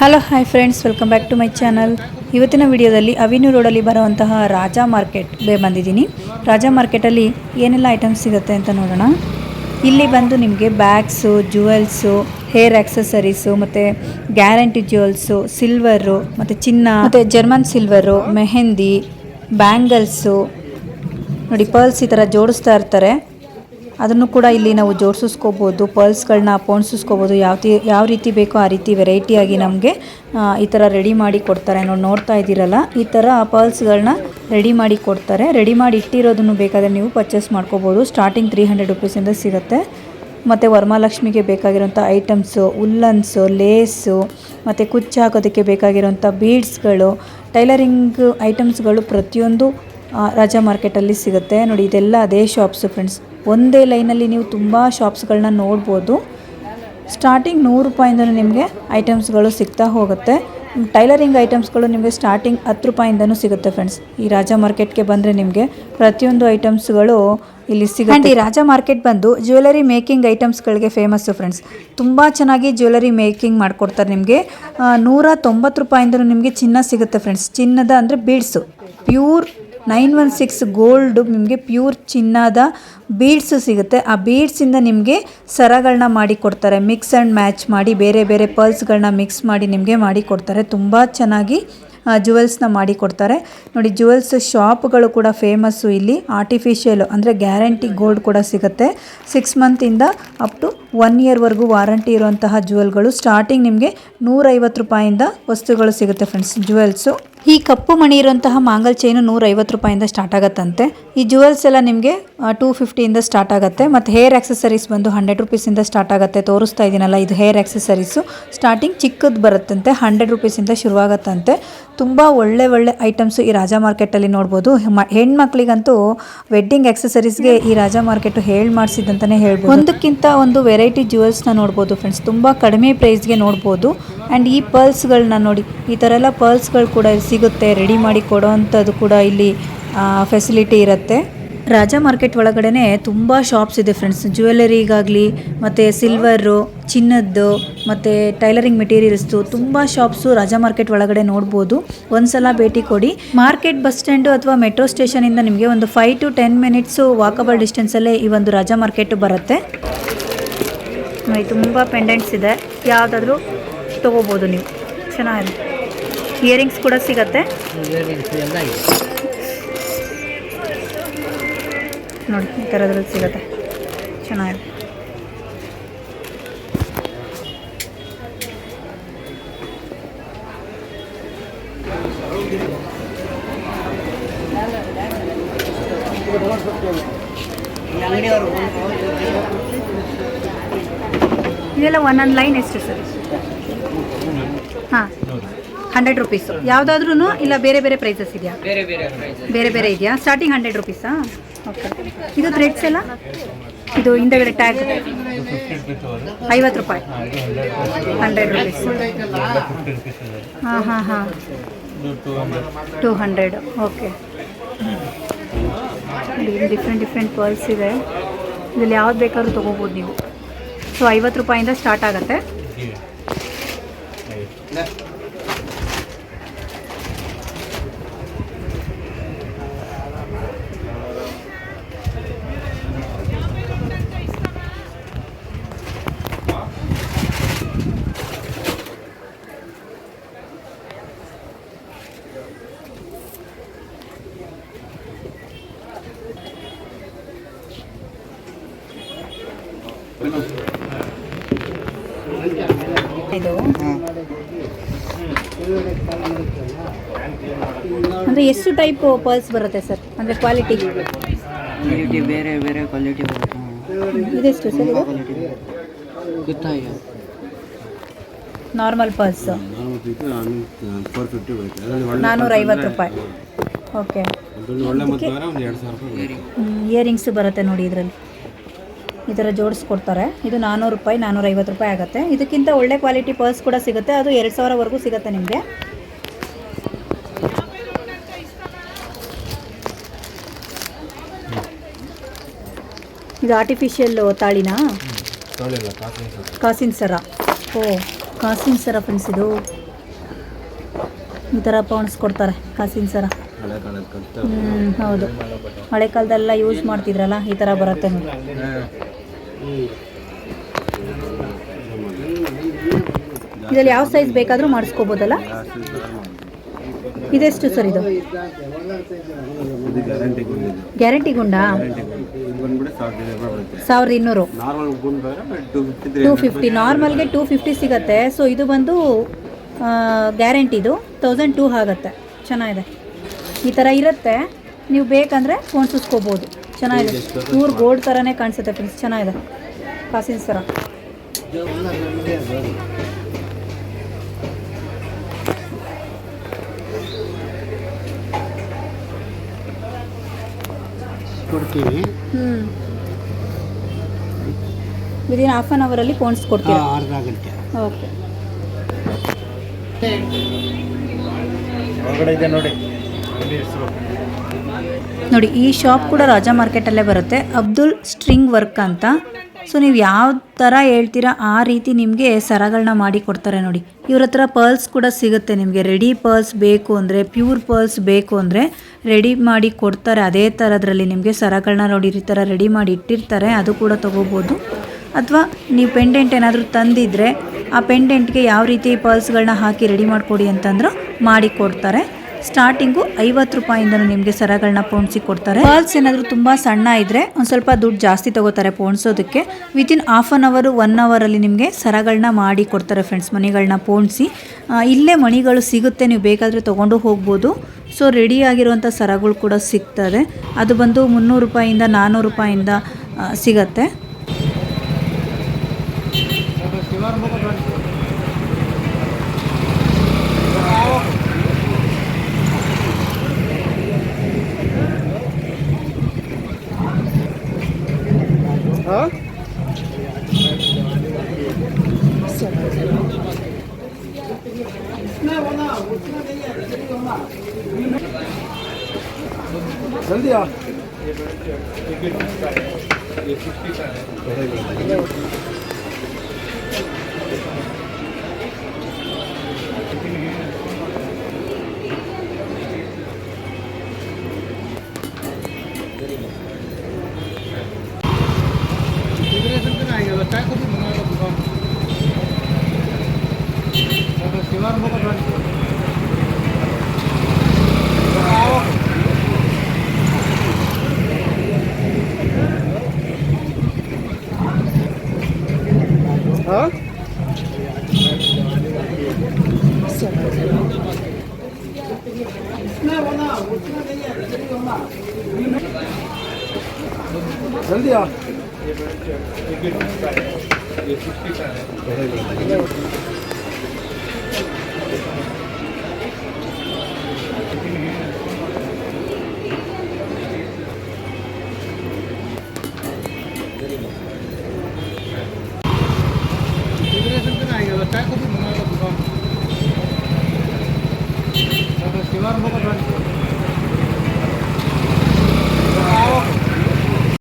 Hello hi friends welcome back to my channel ಇವತ್ತಿನ ವಿಡಿಯೋದಲ್ಲಿ avenue ರೋಡಲ್ಲಿ ಬರುವಂತಹ ರಾಜಾ ಮಾರ್ಕೆಟ್ ಬೇ ಬಂದಿದ್ದೀನಿ. ರಾಜಾ ಮಾರ್ಕೆಟಲ್ಲಿ ಏನೆಲ್ಲ ಐಟಮ್ಸ್ ಸಿಗುತ್ತೆ ಅಂತ ನೋಡೋಣ. ಇಲ್ಲಿ ಬಂದು ನಿಮಗೆ ಬ್ಯಾಗ್ಸು ಜುವೆಲ್ಸು ಹೇರ್ ಆಕ್ಸೆಸರೀಸು ಮತ್ತು ಗ್ಯಾರಂಟಿ ಜ್ಯುವೆಲ್ಸು ಸಿಲ್ವರು ಮತ್ತು ಚಿನ್ನ, ಮತ್ತು ಜರ್ಮನ್ ಸಿಲ್ವರು ಮೆಹೆಂದಿ ಬ್ಯಾಂಗಲ್ಸು ನೋಡಿ ಪರ್ಲ್ಸ್ ಈ ಥರ ಜೋಡಿಸ್ತಾ ಇರ್ತಾರೆ. ಅದನ್ನು ಕೂಡ ಇಲ್ಲಿ ನಾವು ಜೋಡಿಸಿಸ್ಕೋಬೋದು ಪರ್ಲ್ಸ್ಗಳನ್ನ ಪೋಣಿಸ್ಕೋಬೋದು ಯಾವ ಯಾವ ರೀತಿ ಬೇಕೋ ಆ ರೀತಿ ವೆರೈಟಿಯಾಗಿ ನಮಗೆ ಈ ಥರ ರೆಡಿ ಮಾಡಿ ಕೊಡ್ತಾರೆ. ನೋಡಿ, ನೋಡ್ತಾ ಇದ್ದೀರಲ್ಲ? ಈ ಥರ ಪರ್ಲ್ಸ್ಗಳನ್ನ ರೆಡಿ ಮಾಡಿ ಕೊಡ್ತಾರೆ. ರೆಡಿ ಮಾಡಿ ಇಟ್ಟಿರೋದನ್ನು ಬೇಕಾದರೆ ನೀವು ಪರ್ಚೇಸ್ ಮಾಡ್ಕೋಬೋದು. ಸ್ಟಾರ್ಟಿಂಗ್ ತ್ರೀ ಹಂಡ್ರೆಡ್ ರುಪೀಸಿಂದ ಸಿಗುತ್ತೆ. ಮತ್ತು ವರಮಹಾಲಕ್ಷ್ಮಿಗೆ ಬೇಕಾಗಿರೋಂಥ ಐಟಮ್ಸು, ಉಲ್ಲನ್ಸು, ಲೇಸು, ಮತ್ತು ಕುಚ್ಚು ಹಾಕೋದಕ್ಕೆ ಬೇಕಾಗಿರೋಂಥ ಬೀಡ್ಸ್ಗಳು, ಟೈಲರಿಂಗ್ ಐಟಮ್ಸ್ಗಳು ಪ್ರತಿಯೊಂದು ರಾಜಾ ಮಾರ್ಕೆಟಲ್ಲಿ ಸಿಗುತ್ತೆ. ನೋಡಿ, ಇದೆಲ್ಲ ಅದೇ ಶಾಪ್ಸು ಫ್ರೆಂಡ್ಸ್. ಒಂದೇ ಲೈನಲ್ಲಿ ನೀವು ತುಂಬ ಶಾಪ್ಸ್ಗಳನ್ನ ನೋಡ್ಬೋದು. ಸ್ಟಾರ್ಟಿಂಗ್ ನೂರು ರೂಪಾಯಿಂದಲೂ ನಿಮಗೆ ಐಟಮ್ಸ್ಗಳು ಸಿಗ್ತಾ ಹೋಗುತ್ತೆ. ಟೈಲರಿಂಗ್ ಐಟಮ್ಸ್ಗಳು ನಿಮಗೆ ಸ್ಟಾರ್ಟಿಂಗ್ ಹತ್ತು ರೂಪಾಯಿಂದನೂ ಸಿಗುತ್ತೆ ಫ್ರೆಂಡ್ಸ್. ಈ ರಾಜಾ ಮಾರ್ಕೆಟ್ಗೆ ಬಂದರೆ ನಿಮಗೆ ಪ್ರತಿಯೊಂದು ಐಟಮ್ಸ್ಗಳು ಇಲ್ಲಿ ಸಿಗುತ್ತೆ. ಈ ರಾಜಾ ಮಾರ್ಕೆಟ್ ಬಂದು ಜ್ಯುವೆಲರಿ ಮೇಕಿಂಗ್ ಐಟಮ್ಸ್ಗಳಿಗೆ ಫೇಮಸ್ಸು ಫ್ರೆಂಡ್ಸ್. ತುಂಬ ಚೆನ್ನಾಗಿ ಜ್ಯುವೆಲರಿ ಮೇಕಿಂಗ್ ಮಾಡಿಕೊಡ್ತಾರೆ ನಿಮಗೆ. ನೂರ ತೊಂಬತ್ತು ರೂಪಾಯಿಂದಲೂ ನಿಮಗೆ ಚಿನ್ನ ಸಿಗುತ್ತೆ ಫ್ರೆಂಡ್ಸ್. ಚಿನ್ನದ ಅಂದರೆ beads. Pure nine one six gold ನಿಮಗೆ ಪ್ಯೂರ್ ಚಿನ್ನದ ಬೀಡ್ಸು ಸಿಗುತ್ತೆ. ಆ ಬೀಡ್ಸಿಂದ ನಿಮಗೆ ಸರಗಳನ್ನ ಮಾಡಿ ಕೊಡ್ತಾರೆ. ಮಿಕ್ಸ್ ಆ್ಯಂಡ್ ಮ್ಯಾಚ್ ಮಾಡಿ, ಬೇರೆ ಬೇರೆ ಪರ್ಲ್ಸ್ಗಳನ್ನ ಮಿಕ್ಸ್ ಮಾಡಿ ನಿಮಗೆ ಮಾಡಿ ಕೊಡ್ತಾರೆ. ತುಂಬ ಚೆನ್ನಾಗಿ ಜುವೆಲ್ಸ್ನ ಮಾಡಿ ಕೊಡ್ತಾರೆ. ನೋಡಿ, ಜುವೆಲ್ಸ್ ಶಾಪ್ಗಳು ಕೂಡ ಫೇಮಸ್ಸು ಇಲ್ಲಿ. ಆರ್ಟಿಫಿಷಿಯಲ್ ಅಂದರೆ ಗ್ಯಾರಂಟಿ ಗೋಲ್ಡ್ ಕೂಡ ಸಿಗುತ್ತೆ. ಸಿಕ್ಸ್ ಮಂತಿಂದ ಅಪ್ ಟು ಒನ್ ಇಯರ್ವರೆಗೂ ವಾರಂಟಿ ಇರುವಂತಹ ಜುವೆಲ್ಗಳು. ಸ್ಟಾರ್ಟಿಂಗ್ ನಿಮಗೆ ನೂರೈವತ್ತು ರೂಪಾಯಿಂದ ವಸ್ತುಗಳು ಸಿಗುತ್ತೆ ಫ್ರೆಂಡ್ಸ್ ಜುವೆಲ್ಸು. ಈ ಕಪ್ಪು ಮಣಿ ಇರುವಂತಹ ಮಾಂಗಲ್ ಚೈನು ನೂರೈವತ್ತು ರೂಪಾಯಿಂದ ಸ್ಟಾರ್ಟ್ ಆಗುತ್ತಂತೆ. ಈ ಜ್ಯುವೆಲ್ಸ್ ಎಲ್ಲ ನಿಮಗೆ ಟೂ ಫಿಫ್ಟಿಯಿಂದ ಸ್ಟಾರ್ಟ್ ಆಗುತ್ತೆ. ಮತ್ತು ಹೇರ್ ಆಕ್ಸೆಸರೀಸ್ ಬಂದು ಹಂಡ್ರೆಡ್ ರುಪೀಸಿಂದ ಸ್ಟಾರ್ಟ್ ಆಗುತ್ತೆ. ತೋರಿಸ್ತಾ ಇದ್ದೀನಲ್ಲ ಇದು ಹೇರ್ ಆಕ್ಸೆಸರೀಸು ಸ್ಟಾರ್ಟಿಂಗ್ ಚಿಕ್ಕದು ಬರುತ್ತಂತೆ ಹಂಡ್ರೆಡ್ ರುಪೀಸಿಂದ ಶುರುವಾಗತ್ತಂತೆ. ತುಂಬ ಒಳ್ಳೆ ಒಳ್ಳೆ ಐಟಮ್ಸು ಈ ರಾಜಾ ಮಾರ್ಕೆಟಲ್ಲಿ ನೋಡ್ಬೋದು. ಹೆಣ್ಮಕ್ಳಿಗಂತೂ ವೆಡ್ಡಿಂಗ್ ಆಕ್ಸೆಸರೀಸ್ಗೆ ಈ ರಾಜಾ ಮಾರ್ಕೆಟು ಹೇಳಿ ಮಾಡಿಸಿದಂತಲೇ ಹೇಳ್ಬೋದು. ಒಂದಕ್ಕಿಂತ ಒಂದು ವೆರೈಟಿ ಜ್ಯುವೆಲ್ಸ್ನ ನೋಡ್ಬೋದು ಫ್ರೆಂಡ್ಸ್ ತುಂಬ ಕಡಿಮೆ ಪ್ರೈಸ್ಗೆ ನೋಡ್ಬೋದು. ಆ್ಯಂಡ್ ಈ ಪರ್ಲ್ಸ್ಗಳನ್ನ ನೋಡಿ, ಈ ಥರ ಎಲ್ಲ ಪರ್ಲ್ಸ್ಗಳು ಕೂಡ ಇಲ್ಲಿ ಸಿಗುತ್ತೆ ರೆಡಿ ಮಾಡಿ ಕೊಡೋ ಅಂಥದ್ದು ಕೂಡ ಇಲ್ಲಿ ಫೆಸಿಲಿಟಿ ಇರುತ್ತೆ. ರಾಜಾ ಮಾರ್ಕೆಟ್ ಒಳಗಡೆ ತುಂಬ ಶಾಪ್ಸ್ ಇದೆ ಫ್ರೆಂಡ್ಸ್ ಜ್ಯುವೆಲರಿಗಾಗಲಿ ಮತ್ತು ಸಿಲ್ವರು ಚಿನ್ನದ್ದು, ಮತ್ತು ಟೈಲರಿಂಗ್ ಮೆಟೀರಿಯಲ್ಸ್ದು ತುಂಬ ಶಾಪ್ಸು ರಾಜಾ ಮಾರ್ಕೆಟ್ ಒಳಗಡೆ ನೋಡ್ಬೋದು. ಒಂದ್ಸಲ ಭೇಟಿ ಕೊಡಿ. ಮಾರ್ಕೆಟ್ ಬಸ್ ಸ್ಟ್ಯಾಂಡು ಅಥವಾ ಮೆಟ್ರೋ ಸ್ಟೇಷನಿಂದ ನಿಮಗೆ ಒಂದು five to ten minutes walkable ಡಿಸ್ಟೆನ್ಸಲ್ಲೇ ಈ ಒಂದು ರಾಜಾ ಮಾರ್ಕೆಟು ಬರುತ್ತೆ. ತುಂಬ ಪೆಂಡೆಂಟ್ಸ್ ಇದೆ. ಯಾವುದಾದ್ರೂ ತೊಗೋಬೋದು ನೀವು. ಚೆನ್ನಾಗಿದೆ. ಇಯರಿಂಗ್ಸ್ ಕೂಡ ಸಿಗತ್ತೆ. ನೋಡಿ ಈ ಥರದ್ರಲ್ಲಿ ಸಿಗುತ್ತೆ. ಚೆನ್ನಾಗಿದೆ. ಇದೆಲ್ಲ ಒಂದೊಂದು ಲೈನ್ ಎಷ್ಟು ಸರ್? ಹಾಂ ಹಂಡ್ರೆಡ್ ರುಪೀಸು ಯಾವುದಾದ್ರೂ ಇಲ್ಲ ಬೇರೆ ಬೇರೆ ಪ್ರೈಸಸ್ ಇದೆಯಾ? ಬೇರೆ ಬೇರೆ ಪ್ರೈಸ್ ಇದೆಯಾ? ಸ್ಟಾರ್ಟಿಂಗ್ ಹಂಡ್ರೆಡ್ ರುಪೀಸಾ ಓಕೆ ಇದು ಥ್ರೆಡ್ಸ್ ಎಲ್ಲ? ಇದು ಹಿಂದೆಗಡೆ ಟ್ಯಾಗ್ ಐವತ್ತು ರೂಪಾಯಿ. ಹಂಡ್ರೆಡ್ ರುಪೀಸ್ ಹಾಂ ಹಾಂ ಹಾಂ. Two hundred okay different different pearls ಇದೆ. ಇದರಲ್ಲಿ ಯಾವ್ದು ಬೇಕಾದ್ರೂ ತೊಗೋಬೋದು ನೀವು. ಸೊ ಐವತ್ತು ರೂಪಾಯಿಂದ ಸ್ಟಾರ್ಟ್ ಆಗುತ್ತೆ. ಇದು. ಅಂದರೆ ಎಷ್ಟು ಟೈಪ್ ಪರ್ಸ್ ಬರುತ್ತೆ ಸರ್? ಅಂದರೆ ಕ್ವಾಲಿಟಿ ಕ್ವಾಲಿಟಿ ಬೇರೆ ಬೇರೆ ಕ್ವಾಲಿಟಿ ಬರುತ್ತೆ. ಇದೆಷ್ಟು sir normal pearls four fifty ಅದರಲ್ಲಿ ಒಳ್ಳೆ ನಾನ್ನೂರ ಐವತ್ತು ರೂಪಾಯಿ. ಓಕೆ ಇಯರಿಂಗ್ಸ್ ಬರುತ್ತೆ ನೋಡಿ ಇದರಲ್ಲಿ. ಈ ಥರ ಜೋಡಿಸ್ಕೊಡ್ತಾರೆ ಇದು ನಾನ್ನೂರು ರೂಪಾಯಿ ನಾನ್ನೂರ ಐವತ್ತು ರೂಪಾಯಿ ಆಗುತ್ತೆ. ಇದಕ್ಕಿಂತ ಒಳ್ಳೆ ಕ್ವಾಲಿಟಿ ಪರ್ಸ್ ಕೂಡ ಸಿಗುತ್ತೆ. ಅದು ಎರಡು ಸಾವಿರವರೆಗೂ ಸಿಗುತ್ತೆ ನಿಮಗೆ. ಇದು ಆರ್ಟಿಫಿಷಿಯಲ್ ತಾಳಿನಾ? ಕಾಸಿನ ಸರ್. ಓ, ಕಾಸಿನ ಸರ ಫ್ರೆಂಡ್ಸ್ ಇದು. ಈ ಥರ ಪೌಂಡ್ಸ್ ಕೊಡ್ತಾರೆ ಕಾಸಿನ ಸರ. ಹ್ಞೂ ಹೌದು. ಹಳೆ ಕಾಲದೆಲ್ಲ ಯೂಸ್ ಮಾಡ್ತಿದ್ರಲ್ಲ ಈ ಥರ ಬರುತ್ತೆ. ಇದ್ರಲ್ಲಿ ಯಾವ ಸೈಜ್ ಬೇಕಾದರೂ ಮಾಡಿಸ್ಕೋಬೋದಲ್ಲ? ಇದೆಷ್ಟು ಸರ್ ಇದು? ಗ್ಯಾರಂಟಿ ಗುಂಡ ಸಾವಿರದ ಇನ್ನೂರು. ಟೂ ಫಿಫ್ಟಿ ನಾರ್ಮಲ್ಗೆ ಟೂ ಫಿಫ್ಟಿ ಸಿಗುತ್ತೆ. ಸೊ ಇದು ಬಂದು ಗ್ಯಾರಂಟಿದು ತೌಸಂಡ್ ಟೂ ಆಗುತ್ತೆ ಚೆನ್ನಾಗಿದೆ. ಈ ಥರ ಇರುತ್ತೆ. ನೀವು ಬೇಕಂದರೆ ಫೋನ್ಸಿಸ್ಕೋಬೋದು ಚೆನ್ನಾಗಿದೆ. ಮೂರು ಗೋಲ್ಡ್ ಥರನೇ ಕಾಣಿಸುತ್ತೆ ಫ್ರೆಂಡ್ಸ್ ಚೆನ್ನಾಗಿದೆ. ಕಾಸಿನ ಸರ ಕೊಡ್ತೀವಿ. ವಿದಿನ್ ಹಾಫ್ ಆನ್ ಅವರಲ್ಲಿ ಫೋನ್ಸ್ ಕೊಡ್ತೀರಾ? ಅರ್ಧ ಗಂಟೆ. ಓಕೆ ಇದೆ ನೋಡಿ. ನೋಡಿ, ಈ ಶಾಪ್ ಕೂಡ ರಾಜಾ ಮಾರ್ಕೆಟಲ್ಲೇ ಬರುತ್ತೆ. ಅಬ್ದುಲ್ ಸ್ಟ್ರಿಂಗ್ ವರ್ಕ್ ಅಂತ. ಸೊ ನೀವು ಯಾವ ಥರ ಹೇಳ್ತೀರಾ, ಆ ರೀತಿ ನಿಮಗೆ ಸರಗಳನ್ನ ಮಾಡಿ ಕೊಡ್ತಾರೆ ನೋಡಿ. ಇವ್ರ ಹತ್ರ ಪರ್ಲ್ಸ್ ಕೂಡ ಸಿಗುತ್ತೆ ನಿಮಗೆ. ರೆಡಿ ಪರ್ಲ್ಸ್ ಬೇಕು ಅಂದರೆ ಪ್ಯೂರ್ ಪರ್ಲ್ಸ್ ಬೇಕು ಅಂದರೆ ರೆಡಿ ಮಾಡಿ ಕೊಡ್ತಾರೆ. ಅದೇ ಥರದ್ರಲ್ಲಿ ನಿಮಗೆ ಸರಗಳನ್ನ ನೋಡಿ, ಈ ಥರ ರೆಡಿ ಮಾಡಿ ಇಟ್ಟಿರ್ತಾರೆ. ಅದು ಕೂಡ ತೊಗೋಬೋದು. ಅಥವಾ, ನೀವು ಪೆಂಡೆಂಟ್ ಏನಾದರೂ ತಂದಿದ್ರೆ, ಆ ಪೆಂಡೆಂಟ್ಗೆ ಯಾವ ರೀತಿ ಪರ್ಲ್ಸ್ಗಳನ್ನ ಹಾಕಿ ರೆಡಿ ಮಾಡಿಕೊಡಿ ಅಂತಂದ್ರು, ಮಾಡಿ ಕೊಡ್ತಾರೆ. ಸ್ಟಾರ್ಟಿಂಗು ಐವತ್ತು ರೂಪಾಯಿಂದನೂ ನಿಮಗೆ ಸರಗಳನ್ನ ಪೋಣಿಸಿ ಕೊಡ್ತಾರೆ. ಪರ್ಲ್ಸ್ ಏನಾದರೂ ತುಂಬ ಸಣ್ಣ ಇದ್ದರೆ ಒಂದು ಸ್ವಲ್ಪ ದುಡ್ಡು ಜಾಸ್ತಿ ತಗೋತಾರೆ ಪೋಣಿಸೋದಕ್ಕೆ. ವಿತಿನ್ ಹಾಫ್ ಆನ್ ಅವರು ಒನ್ ಅವರಲ್ಲಿ ನಿಮಗೆ ಸರಗಳನ್ನ ಮಾಡಿ ಕೊಡ್ತಾರೆ ಫ್ರೆಂಡ್ಸ್ ಮಣಿಗಳನ್ನ ಪೋಣಿಸಿ. ಇಲ್ಲೇ ಮಣಿಗಳು ಸಿಗುತ್ತೆ, ನೀವು ಬೇಕಾದರೆ ತೊಗೊಂಡು ಹೋಗ್ಬೋದು. ಸೊ ರೆಡಿ ಆಗಿರುವಂಥ ಸರಗಳು ಕೂಡ ಸಿಗ್ತದೆ. ಅದು ಬಂದು ಮುನ್ನೂರು ರೂಪಾಯಿಂದ ನಾನ್ನೂರು ರೂಪಾಯಿಂದ ಸಿಗತ್ತೆ. ಜಲ್ದಿ ಆ. जल्दी आ. ये